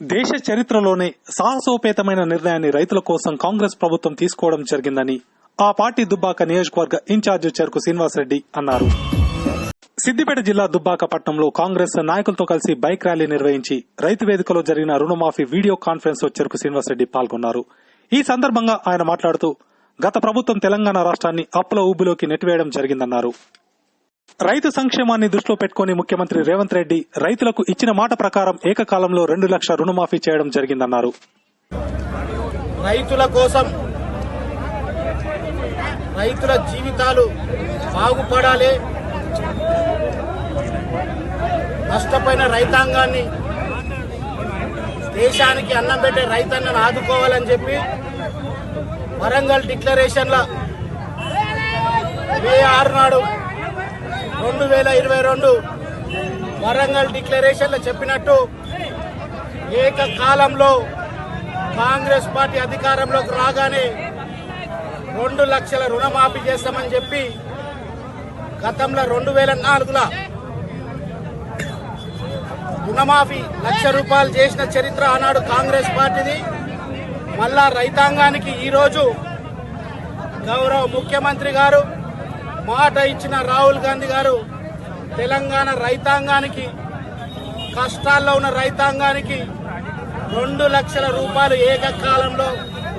దేశ చరిత్రలోనే సాహసోపేతమైన నిర్ణయాన్ని రైతుల కోసం కాంగ్రెస్ ప్రభుత్వం తీసుకోవడం జరిగిందని ఆ పార్టీ దుబ్బాక నియోజకవర్గ ఇన్ఛార్జ్ చెరుకు శ్రీనివాసరెడ్డి అన్నారు. సిద్దిపేట జిల్లా దుబ్బాక పట్టణంలో కాంగ్రెస్ నాయకులతో కలిసి బైక్ ర్యాలీ నిర్వహించి రైతు వేదికలో జరిగిన రుణమాఫీ వీడియో కాన్ఫరెన్స్లో చెరుకు శ్రీనివాసరెడ్డి పాల్గొన్నారు. ఈ సందర్భంగా ఆయన మాట్లాడుతూ గత ప్రభుత్వం తెలంగాణ రాష్ట్రాన్ని అప్పుల ఊబిలోకి నెట్టివేయడం జరిగిందన్నారు. రైతు సంక్షేమాన్ని దృష్టిలో పెట్టుకుని ముఖ్యమంత్రి రేవంత్ రెడ్డి రైతులకు ఇచ్చిన మాట ప్రకారం ఏకకాలంలో రెండు లక్షల రుణమాఫీ చేయడం జరిగిందన్నారు. రైతుల కోసం రైతుల జీవితాలు బాగుపడాలి. నష్టపోయిన రైతాంగాన్ని దేశానికి అన్నం పెట్టే రైతన్నను ఆదుకోవాలని చెప్పి వరంగల్ డిక్లరేషన్ల మే ఆరు నాడు రెండు వేల ఇరవై రెండు వరంగల్ డిక్లరేషన్లో చెప్పినట్టు ఏకకాలంలో కాంగ్రెస్ పార్టీ అధికారంలోకి రాగానే రెండు లక్షల రుణమాఫీ చేస్తామని చెప్పి గతంలో రెండు వేల నాలుగులో రుణమాఫీ లక్ష రూపాయలు చేసిన చరిత్ర ఆనాడు కాంగ్రెస్ పార్టీది. మళ్ళా రైతాంగానికి ఈరోజు గౌరవ ముఖ్యమంత్రి గారు మాట ఇచ్చిన రాహుల్ గాంధీ గారు తెలంగాణ రైతాంగానికి కష్టాల్లో ఉన్న రైతాంగానికి రెండు లక్షల రూపాయలు ఏకకాలంలో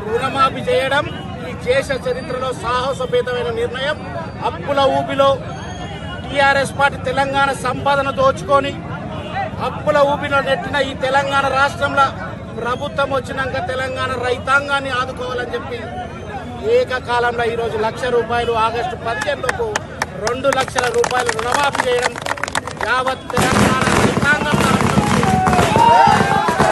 రుణమాఫీ చేయడం ఈ దేశ చరిత్రలో సాహసోపేతమైన నిర్ణయం. అప్పుల ఊపిలో టీఆర్ఎస్ పార్టీ తెలంగాణ సంపాదన దోచుకొని అప్పుల ఊపిలో నెట్టిన ఈ తెలంగాణ రాష్ట్రంలో ప్రభుత్వం వచ్చినాక తెలంగాణ రైతాంగాన్ని ఆదుకోవాలని చెప్పి ఏకకాలంలో ఈరోజు లక్ష రూపాయలు ఆగస్టు పదిహేనులోపు రెండు లక్షల రూపాయలు రుణమాఫీ చేయడం యావత్ తెలంగాణ రైతాంగం